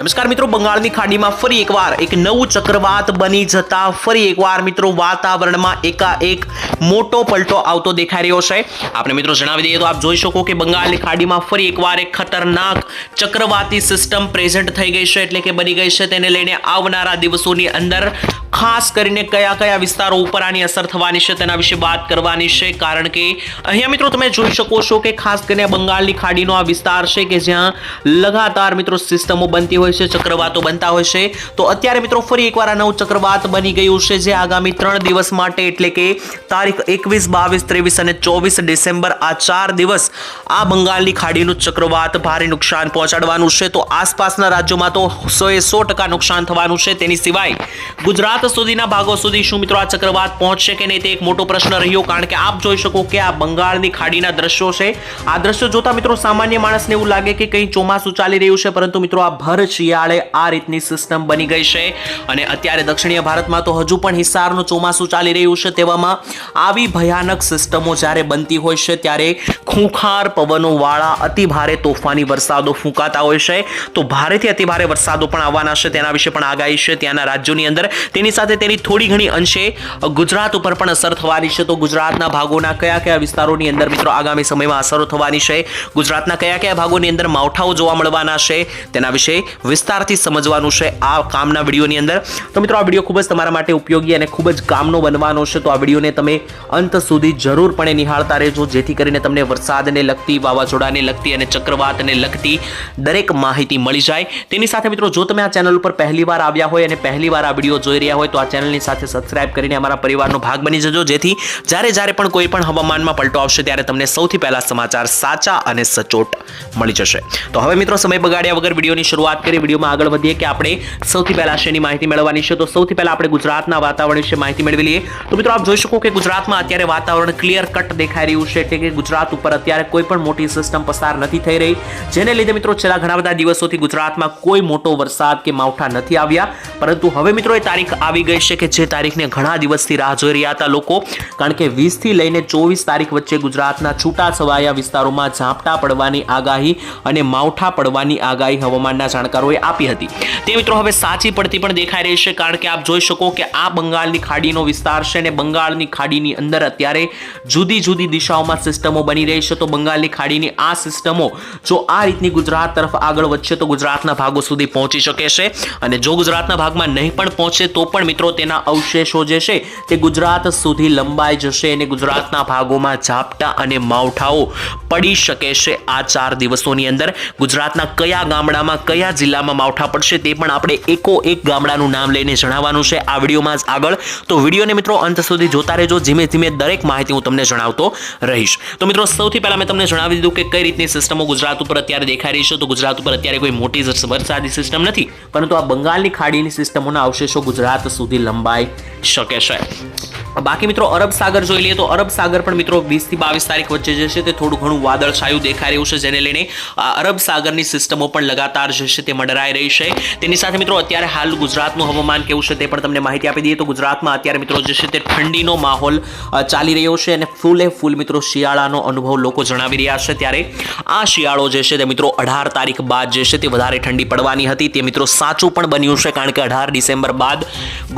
નમસ્કાર મિત્રો, બંગાળની ખાડીમાં ફરી એકવાર એક નવું ચક્રવાત બની જતા ફરી એકવાર મિત્રો વાતાવરણમાં એકાએક મોટો પલટો આવતો દેખાઈ રહ્યો છે. આપણે મિત્રો જણાવી દઈએ તો આપ જોઈ શકો કે બંગાળની ખાડીમાં ફરી એકવાર એક ખતરનાક ચક્રવાતી સિસ્ટમ પ્રેઝન્ટ થઈ ગઈ છે, એટલે કે બની ગઈ છે. તેને લઈને આવનારા દિવસોની અંદર ખાસ કરીને કયા કયા વિસ્તારો ઉપર આની અસર થવાની છે તેના વિશે વાત કરવાની છે. કારણ કે અહીંયા મિત્રો તમે જોઈ શકો છો કે ખાસ કરીને બંગાળની ખાડીનો આ વિસ્તાર છે કે જ્યાં લગાતાર મિત્રો સિસ્ટમો બનતી હોય છે, ચક્રવાતો બનતા હોય છે. તો અત્યારે મિત્રો ફરી એકવાર આ નવું ચક્રવાત બની ગયું છે, જે આગામી ત્રણ દિવસ માટે એટલે કે તારીખ એકવીસ, બાવીસ, ત્રેવીસ અને ચોવીસ ડિસેમ્બર આ ચાર દિવસ આ બંગાળની ખાડીનું ચક્રવાત ભારે નુકસાન પહોંચાડવાનું છે. તો આસપાસના રાજ્યોમાં તો સો એ સો ટકા નુકસાન થવાનું છે. તેની સિવાય ગુજરાત સુધીના ભાગો સુધી શું મિત્રો આ ચક્રવાત પહોંચશે કે નહીં તે એક મોટો પ્રશ્ન રહ્યો, કારણ કે આપ જોઈ શકો કે આ બંગાળની ખાડીના દ્રશ્યો છે. આ દ્રશ્યો જોતા મિત્રો સામાન્ય માણસને એવું લાગે કે કંઈ ચોમાસું ચાલી રહ્યું છે, પરંતુ મિત્રો આ ભર શિયાળે આ રીતની સિસ્ટમ બની ગઈ છે. અને અત્યારે દક્ષિણીય ભારતમાં તો હજુ પણ હિસારનું ચોમાસું ચાલી રહ્યું છે તેવામાં. આવી ભયાનક સિસ્ટમો જ્યારે બનતી હોય છે, ત્યારે ખૂંખાર પવનો વાળા અતિ તોફાની વરસાદો ફૂંકાતા હોય છે. તો ભારેથી અતિભારે વરસાદો પણ આવવાના છે, તેના વિશે પણ આગાહી છે. ત્યાંના રાજ્યોની અંદર તેની સાથે તેની થોડી ઘણી અંશે ગુજરાત ઉપર પણ અસર થવાની છે. તો ગુજરાતના ભાગોના કયા કયા વિસ્તારોની અંદર મિત્રો આગામી સમયમાં અસરો થવાની છે? ગુજરાતના કયા કયા ભાગોની અંદર માવઠાઓ જોવા મળવાના છે? તેના વિશે વિસ્તારથી સમજવાનું છે આ કામના વિડીયોની અંદર. તો મિત્રો, આ વીડિયો ખૂબ જ તમારા માટે ઉપયોગી અને ખૂબ જ કામનો બનવાનો છે. તો આ વિડીયોને તમે અંત સુધી જરૂરપણે નિહાળતા રહેજો. જેથી કરીને તમને વરસાદને લગતી, વાવાઝોડાને લગતી અને ચક્રવાતને લગતી દરેક માહિતી મળી જાય. તેની સાથે મિત્રો, જો તમે આ ચેનલ ઉપર પહેલીવાર આવ્યા હોય અને પહેલીવાર આ વીડિયો જોઈ રહ્યા હોય, તો આ ચેનલની સાથે સબસ્ક્રાઇબ કરીને અમારા પરિવારનો ભાગ બની જજો. જેથી જ્યારે જ્યારે પણ કોઈ પણ હવામાનમાં પલટો આવશે, ત્યારે તમને સૌથી પહેલા સમાચાર સાચા અને સચોટ મળી જશે. તો હવે મિત્રો, સમય બગાડ્યા વગર વિડીયોની શરૂઆત કરી વિડીયોમાં આગળ વધીએ કે આપણે સૌથી પહેલા શેની માહિતી મેળવવાની છે? તો સૌથી પહેલા આપણે ગુજરાતના વાતાવરણ વિશે માહિતી મેળવી લઈએ. તો મિત્રો, આપ જોઈ શકો કે ગુજરાતમાં અત્યારે વાતાવરણ ક્લિયર કટ દેખાઈ રહ્યું છે. એટલે કે ગુજરાત ઉપર અત્યારે કોઈ પણ મોટી સિસ્ટમ પસાર નથી થઈ રહી. જેને લીધે મિત્રો, છેલ્લા ઘણા બધા દિવસોથી ગુજરાતમાં કોઈ મોટો વરસાદ કે માવઠા નથી આવ્યા. પરંતુ હવે મિત્રો, એ તારીખ આવી ગઈ છે કે જે તારીખને ઘણા દિવસથી રાહ જોઈ રહ્યા હતા લોકો. કારણ કે 20 થી લઈને ચોવીસ તારીખ વચ્ચે ગુજરાતના છૂટા છવાયા વિસ્તારોમાં ઝાપટા પડવાની આગાહી અને માવઠા પડવાની આગાહી હવામાનના જાણકારોએ આપી હતી. તે મિત્રો હવે સાચી પડતી પણ દેખાઈ રહી છે, કારણ કે આપ જોઈ શકો કે આ બંગાળની ખાડીનો વિસ્તાર છે અને બંગાળની ખાડીની અંદર અત્યારે જુદી જુદી દિશાઓમાં સિસ્ટમો બની રહી છે. તો બંગાળની ખાડીની આ સિસ્ટમો જો આ રીતની ગુજરાત તરફ આગળ વધશે તો ગુજરાતના ભાગો સુધી પહોંચી શકે છે. અને જો ગુજરાતના ભાગમાં નહીં પણ પહોંચે તો પણ મિત્રો તેના અવશેષો જે છે તે ગુજરાત સુધી લંબાઈ જશે અને ગુજરાતના ભાગોમાં ઝાપટા અને માવઠાઓ પડી શકે છે આ ચાર દિવસોની અંદર. ગુજરાતના કયા ગામડામાં કયા જિલ્લામાં માવઠા પડશે તે પણ આપણે એકો એક ગામડાનું નામ લઈને જણાવવાનું છે આ વિડીયોમાં જ આગળ. તો વિડીયોને મિત્રો અંત સુધી જોતા રહેજો. ધીમે ધીમે દરેક માહિતી હું તમને જણાવતો રહીશ. તો મિત્રો સૌથી પહેલાં મેં તમને જણાવી દીધું કે કઈ રીતની સિસ્ટમો ગુજરાત ઉપર અત્યારે દેખાઈ રહી છે. તો ગુજરાત ઉપર અત્યારે કોઈ મોટી વરસાદી સિસ્ટમ નથી. પરંતુ આ બંગાળની ખાડીની સિસ્ટમોના અવશેષો ગુજરાત સુધી લંબાઈ શકે છે. બાકી મિત્રો અરબ સાગર જોઈ લઈએ તો અરબ સાગર પણ મિત્રો વીસથી બાવીસ તારીખ વચ્ચે જે છે તે થોડું ઘણું વાદળ છાયું દેખાઈ રહ્યું છે, જેને લઈને અરબ સાગરની સિસ્ટમો પણ લગાતાર જે છે તે મંડરાઈ રહી છે. તેની સાથે મિત્રો અત્યારે હાલ ગુજરાતનું હવામાન કેવું છે તે પણ તમને માહિતી આપી દઈએ. તો ગુજરાતમાં અત્યારે મિત્રો જે છે તે ઠંડીનો માહોલ ચાલી રહ્યો છે અને ફૂલે ફૂલ મિત્રો શિયાળાનો અનુભવ લોકો જણાવી રહ્યા છે. ત્યારે આ શિયાળો જે છે તે મિત્રો અઢાર તારીખ બાદ જે છે તે વધારે ઠંડી પડવાની હતી. તે મિત્રો સાચું પણ બન્યું છે, કારણ કે અઢાર ડિસેમ્બર બાદ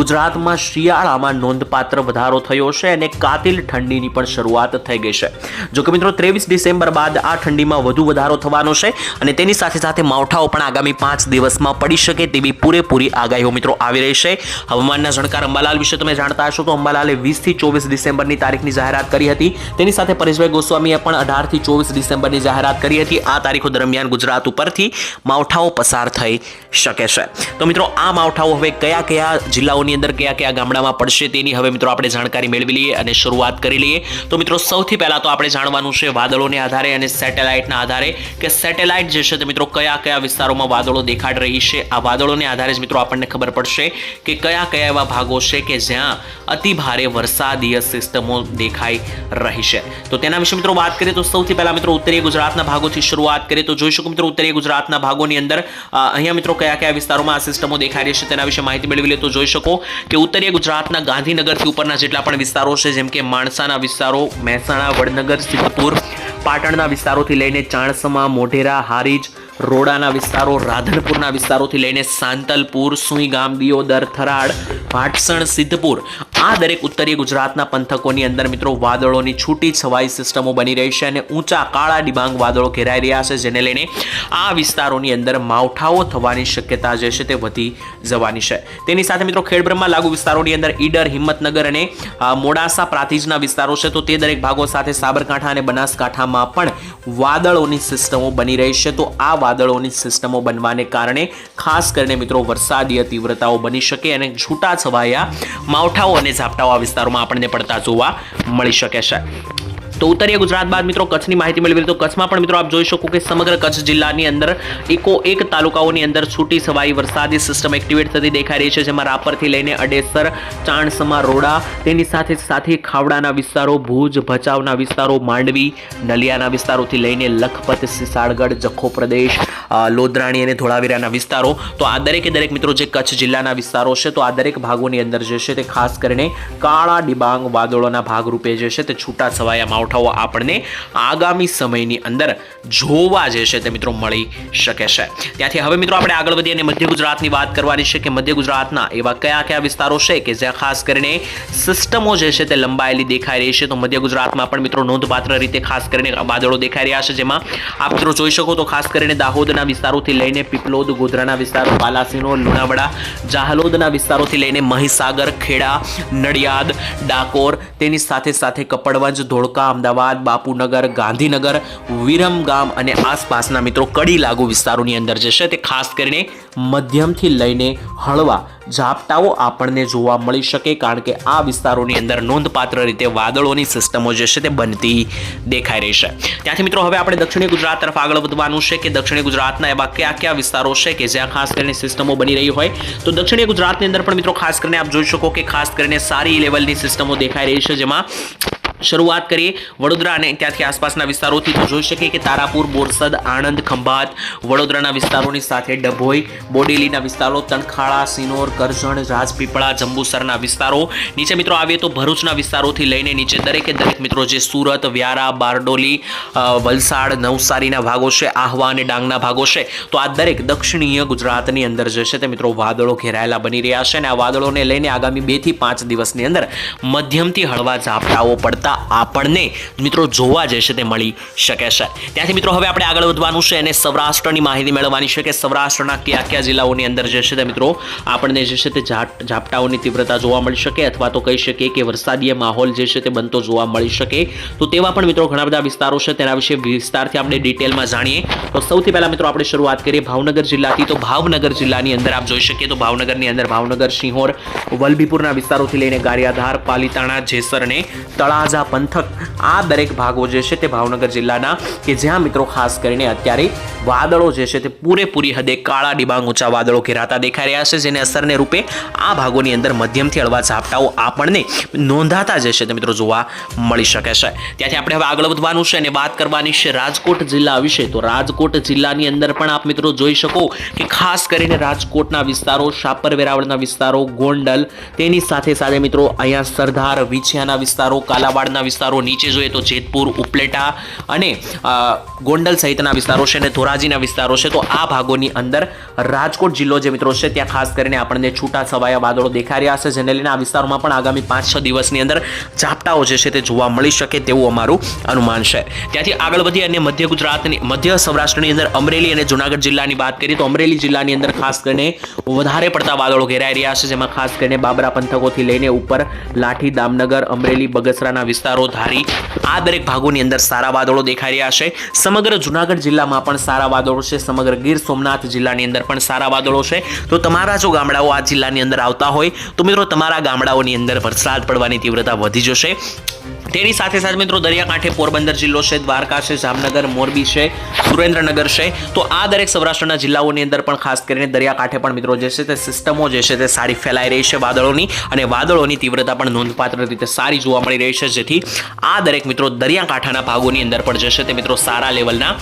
ગુજરાતમાં શિયાળામાં નોંધપાત્ર વધારો થયો છે અને કાતિલ ઠંડીની પણ શરૂઆત થઈ ગઈ છે. જો કે મિત્રો, ત્રેવીસ ડિસેમ્બર બાદ આ ઠંડીમાં વધુ વધારો થવાનો છે અને તેની સાથે સાથે માવઠાઓ પણ આગામી પાંચ દિવસમાં પડી શકે તેવી પૂરેપૂરી આગાહીઓ મિત્રો આવી રહી છે. હવામાનના જાણકાર અંબાલાલ વિશે તમે જાણતા હશો તો અંબાલાલે વીસથી ચોવીસ ડિસેમ્બરની તારીખની જાહેરાત કરી હતી. તેની સાથે પરેશભાઈ ગોસ્વામીએ પણ અઢારથી ચોવીસ ડિસેમ્બરની જાહેરાત કરી હતી. આ તારીખો દરમિયાન ગુજરાત ઉપરથી માવઠાઓ પસાર થઈ શકે છે. તો મિત્રો, આ માવઠાઓ હવે કયા કયા જિલ્લાઓની અંદર, કયા કયા ગામડામાં પડશે તેની હવે મિત્રો આપણે જાણકારી મેળવી લઈએ અને શરૂઆત કરી લઈએ. તો મિત્રો, સૌથી પહેલાં તો આપણે જાણવાનું છે વાદળોને આધારે અને સેટેલાઇટના આધારે કે સેટેલાઇટ જે છે તે મિત્રો કયા કયા વિસ્તારોમાં વાદળો દેખાડ રહી છે. આ વાદળોને આધારે જ મિત્રો આપણને ખબર પડશે કે કયા કયા એવા ભાગો છે કે જ્યાં અતિ ભારે વરસાદીય સિસ્ટમો દેખાઈ રહી છે. તો તેના વિશે મિત્રો વાત કરીએ તો સૌથી પહેલા મિત્રો ઉત્તરીય ગુજરાતના ભાગોથી શરૂઆત કરીએ. તો જોઈ શકો મિત્રો ઉત્તરીય ગુજરાતના ભાગોની અંદર અહીંયા મિત્રો કયા કયા વિસ્તારોમાં આ સિસ્ટમો દેખાઈ રહી છે તેના વિશે માહિતી મેળવી લે તો જોઈ શકો કે ઉત્તરીય ગુજરાતના ગાંધીનગરથી ઉપરના જેટલા પણ વિસ્તારો છે, જેમ કે માણસાના વિસ્તારો, મહેસાણા, વડનગર, સિદ્ધપુર, પાટણના વિસ્તારોથી લઈને ચાણસમા, મોઢેરા, હારીજ, રોડાના વિસ્તારો, રાધનપુરના વિસ્તારોથી લઈને સાંતલપુર, સુઈગામ, દિયોદર, થરાડ ભાટસણ સિદ્ધપુર આ દરેક ઉત્તરીય ગુજરાતના પંથકોની અંદર મિત્રો વાદળોની છૂટી છવાઈ સિસ્ટમો બની રહી છે અને ઊંચા કાળા ડિબાંગ વાદળો ઘેરાઈ રહ્યા છે, જેને લઈને આ વિસ્તારોની અંદર માવઠાઓ થવાની શક્યતા જે છે તે વધી જવાની છે. તેની સાથે મિત્રો ખેડબ્રહ્મા લાગુ વિસ્તારોની અંદર ઈડર, હિંમતનગર અને મોડાસા પ્રાંતિજના વિસ્તારો છે, તો તે દરેક ભાગો સાથે સાબરકાંઠા અને બનાસકાંઠામાં પણ વાદળોની સિસ્ટમો બની રહી છે. તો આ વાદળોની સિસ્ટમો બનવાને કારણે ખાસ કરીને મિત્રો વરસાદીય તીવ્રતાઓ બની શકે અને છૂટા છવાયા માવઠાઓ અને ઝાપટાઓ વિસ્તારોમાં આપણને પડતા જોવા મળી શકે છે. તો ઉત્તરીય ગુજરાત બાદ મિત્રો, કચ્છની માહિતી મેળવી તો કચ્છમાં પણ મિત્રો આપ જોઈ શકો કે સમગ્ર કચ્છ જિલ્લાની અંદર એકો એક તાલુકાઓની અંદર છૂટી સવાઈ વરસાદી સિસ્ટમ એક્ટિવેટ થતી દેખાઈ રહી છે, જેમાં રાપરથી લઈને અડેસર, ચાણસમા, રોડા, તેની સાથે સાથે ખાવડાના વિસ્તારો, ભુજ, ભચાઉના વિસ્તારો, માંડવી, નલિયાના વિસ્તારોથી લઈને લખપત સિસાળગઢ જખો પ્રદેશ લોદરાણી અને ધોળાવીરાના વિસ્તારો. તો આ દરેકે દરેક મિત્રો જે કચ્છ જિલ્લાના વિસ્તારો છે, તો આ દરેક ભાગોની અંદર જે છે તે ખાસ કરીને કાળા ડિબાંગ વાદળોના ભાગરૂપે જે છે તે છૂટા છવાયા માવઠાઓ આપણને આગામી સમયની અંદર જોવા જે છે તે મિત્રો મળી શકે છે. ત્યાંથી હવે મિત્રો આપણે આગળ વધીએ અને મધ્ય ગુજરાતની વાત કરવાની છે કે મધ્ય ગુજરાતના એવા કયા કયા વિસ્તારો છે કે જ્યાં ખાસ કરીને સિસ્ટમો જે છે તે લંબાયેલી દેખાઈ રહી છે. તો મધ્ય ગુજરાતમાં પણ મિત્રો નોંધપાત્ર રીતે ખાસ કરીને વાદળો દેખાઈ રહ્યા છે. જેમાં આપ મિત્રો જોઈ શકો તો ખાસ કરીને દાહોદના વિસ્તારોથી લઈને પીપલોદ, ગોધરાના વિસ્તારો, પાલાસીનો, લુણાવાડા, જાહલોદના વિસ્તારોથી લઈને મહીસાગર, ખેડા, નડિયાદ, ડાકોર તેની સાથે સાથે કપડવંજ, ધોળકા અમદાવાદ, બાપુનગર, ગાંધીનગર વિરમગામ અને આસપાસના મિત્રો કડી લાગુ વિસ્તારોની અંદર જે છે તે ખાસ કરીને મધ્યમથી લઈને હળવા ઝાપટાઓ આપણને જોવા મળી શકે કારણ કે આ વિસ્તારોની અંદર નોંધપાત્ર રીતે વાદળોની સિસ્ટમો જે છે તે બનતી દેખાઈ રહી છે. ત્યાંથી મિત્રો હવે આપણે દક્ષિણી ગુજરાત તરફ આગળ વધવાનું છે કે દક્ષિણી ગુજરાતના એવા કયા કયા વિસ્તારો છે કે જ્યાં ખાસ કરીને સિસ્ટમો બની રહી હોય. તો દક્ષિણી ગુજરાતની અંદર પણ મિત્રો ખાસ કરીને આપ જોઈ શકો કે ખાસ કરીને સારી લેવલની સિસ્ટમો દેખાઈ રહી છે જેમાં શરૂઆત કરીએ વડોદરા અને ત્યાંથી આસપાસના વિસ્તારોથી તો જોઈ શકીએ કે તારાપુર, બોરસદ, આણંદ, ખંભાત, વડોદરાના વિસ્તારોની સાથે ડભોઈ, બોડેલીના વિસ્તારો તણખાળા સિનોર, કરજણ, રાજપીપળા, જંબુસરના વિસ્તારો. નીચે મિત્રો આવીએ તો ભરૂચના વિસ્તારોથી લઈને નીચે દરેકે દરેક મિત્રો જે સુરત, વ્યારા, બારડોલી વલસાડ, નવસારીના ભાગો છે, આહવા અને ડાંગના ભાગો છે, તો આ દરેક દક્ષિણીય ગુજરાતની અંદર જે છે તે મિત્રો વાદળો ઘેરાયેલા બની રહ્યા છે અને આ વાદળોને લઈને આગામી બેથી પાંચ દિવસની અંદર મધ્યમથી હળવા ઝાપટાઓ પડતા આપણને મિત્રો જોવા જે તે મળી શકે છે. ત્યાંથી મિત્રો હવે આપણે આગળ વધવાનું છે અને સૌરાષ્ટ્રની માહિતી મેળવવાની છે કે સૌરાષ્ટ્રના કયા કયા જિલ્લાઓની અંદર જે છે તે મિત્રો આપણને જે છે તે ઝાપટાઓની તીવ્રતા જોવા મળી શકે અથવા તો કહી શકીએ કે વરસાદીય માહોલ જે છે તે બનતો જોવા મળી શકે. તો તેવા પણ મિત્રો ઘણા બધા વિસ્તારો છે તેના વિશે વિસ્તારથી આપણે ડિટેલમાં જાણીએ. તો સૌથી પહેલા મિત્રો આપણે શરૂઆત કરીએ ભાવનગર જિલ્લાથી. તો ભાવનગર જિલ્લાની અંદર આપ જોઈ શકીએ તો ભાવનગરની અંદર ભાવનગર સિંહોર વલભીપુરના વિસ્તારોથી લઈને ગારિયાધાર, પાલીતાણા, જેસર અને તળાજા પંથક આ દરેક ભાગો જે છે તે ભાવનગર જિલ્લાના કે જ્યાં મિત્રો ખાસ કરીને અત્યારે વાદળો જે છે તે પૂરેપૂરી હદે કાળા ડિબાંગ ઊંચા વાદળો ઘેરાતા દેખાઈ રહ્યા છે, જેને અસરને રૂપે આ ભાગોની અંદર મધ્યમથી હળવા ઝાપટાઓ આપણને નોંધાતા જે છે તે મિત્રો જોવા મળી શકે છે. ત્યાંથી આપણે હવે આગળ વધવાનું છે અને વાત કરવાની છે રાજકોટ જિલ્લા વિશે. તો રાજકોટ જિલ્લાની અંદર પણ આપ મિત્રો જોઈ શકો કે ખાસ કરીને રાજકોટના વિસ્તારો, શાપર વેરાવળના વિસ્તારો, ગોંડલ, તેની સાથે સાથે મિત્રો અહીંયા સરદાર વિછિયાના વિસ્તારો કાલાવાડના વિસ્તારો, નીચે જોઈએ તો જેતપુર, ઉપલેટા અને ગોંડલ સહિતના વિસ્તારો છે અને ધોરાજીના વિસ્તારો છે. તો આ ભાગોની અંદર રાજકોટ જિલ્લો જે મિત્રો છે, ત્યાં ખાસ કરીને આપણને છૂટા છવાયા વાદળો દેખાઈ રહ્યા છે. જેને લઈને આ વિસ્તારોમાં પણ આગામી પાંચ, છ દિવસની અંદર ઝાપટાઓ જે છે તે જોવા મળી શકે તેવું અમારું અનુમાન છે. ત્યાંથી આગળ વધી અને મધ્ય ગુજરાતની, મધ્ય સૌરાષ્ટ્રની અંદર અમરેલી અને જુનાગઢ જિલ્લાની વાત કરીએ તો અમરેલી જિલ્લાની અંદર ખાસ કરીને વધારે પડતા વાદળો ઘેરાઈ રહ્યા છે. જેમાં ખાસ કરીને બાબરા પંથકોથી લઈને ઉપર લાઠી, દામનગર, અમરેલી, બગસરાના વિસ્તારો ધારી આ દરેક ભાગોની અંદર સારા વાદળો દેખાઈ રહ્યા છે. સમગ્ર જુનાગઢ જિલ્લામાં પણ સારા વાદળો છે. સમગ્ર ગીર સોમનાથ જિલ્લાની અંદર પણ સારા વાદળો છે. તો તમારા જો ગામડાઓ આ જિલ્લાની અંદર આવતા હોય, તો મિત્રો તમારા ગામડાઓની અંદર વરસાદ પડવાની તીવ્રતા વધી જશે. તેની સાથે સાથે મિત્રો દરિયાકાંઠે પોરબંદર જિલ્લો છે, દ્વારકા છે, જામનગર, મોરબી છે, સુરેન્દ્રનગર છે. તો આ દરેક સૌરાષ્ટ્રના જિલ્લાઓની અંદર પણ ખાસ કરીને દરિયાકાંઠે પણ મિત્રો જે છે તે સિસ્ટમો જે છે તે સારી ફેલાઈ રહી છે વાદળોની અને વાદળોની તીવ્રતા પણ નોંધપાત્ર રીતે સારી જોવા મળી રહી છે. જેથી જેથી આ દરેક મિત્રો દરિયાકાંઠાના ભાગોની અંદર પણ જશે તે મિત્રો સારા લેવલના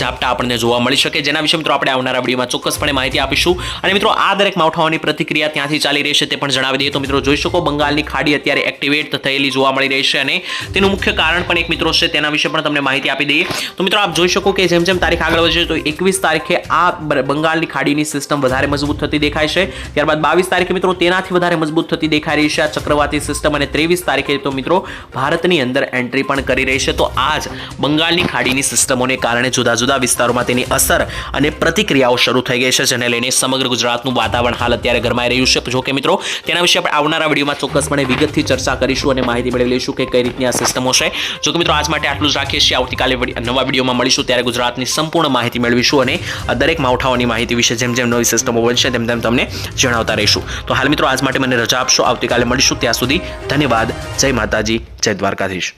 ઝાપટા આપણને જોવા મળી શકે. જેના વિશે મિત્રો આપણે આવનારા વિડીયોમાં ચોક્કસપણે માહિતી આપીશું. અને મિત્રો આ દરેક માવઠાઓની પ્રતિક્રિયા ત્યાંથી ચાલી રહી છે તે પણ જણાવી દઈએ તો મિત્રો જોઈ શકો બંગાળની ખાડી અત્યારે એક્ટિવેટ થયેલી જોવા મળી રહી છે અને તેનું મુખ્ય કારણ પણ એક મિત્રો છે તેના વિશે પણ તમને માહિતી આપી દઈએ. તો મિત્રો આપ જોઈ શકો કે જેમ જેમ તારીખ આગળ વધશે તો એકવીસ તારીખે આ બંગાળની ખાડીની સિસ્ટમ વધારે મજબૂત થતી દેખાય છે. ત્યારબાદ બાવીસ તારીખે મિત્રો તેનાથી વધારે મજબૂત થતી દેખાઈ રહી છે આ ચક્રવાતી સિસ્ટમ અને ત્રેવીસ તારીખે તો મિત્રો ભારતની અંદર એન્ટ્રી પણ કરી રહી છે, તો આજ બંગાળની ખાડીની સિસ્ટમોને કારણે જુદા જુદા વિસ્તારોમાં તેની અસર અને પ્રતિક્રિયાઓ શરૂ થઈ ગઈ છે, જેને લઈને સમગ્ર ગુજરાતનું વાતાવરણ હાલ અત્યારે ગરમાઈ રહ્યું છે. જો કે મિત્રો, તેના વિશે આપણે આવનારા વિડીયોમાં ચોક્કસપણે વિગતથી ચર્ચા કરીશું અને માહિતી મેળવી લઈશું કે કઈ રીતની આ સિસ્ટમો છે. જો કે મિત્રો, આજ માટે આટલું જ રાખીએ છીએ. આવતીકાલે નવા વિડીયોમાં મળીશું. ત્યારે ગુજરાતની સંપૂર્ણ માહિતી મેળવીશું અને દરેક માવઠાઓની માહિતી વિશે જેમ જેમ નવી સિસ્ટમો બનશે, તેમ તેમ તમને જણાવતા રહીશું. તો હાલ મિત્રો, આજ માટે મને રજા આપશો. આવતીકાલે મળીશું. ત્યાં સુધી ધન્યવાદ. જય માતાજી. જય દ્વારકાધીશ.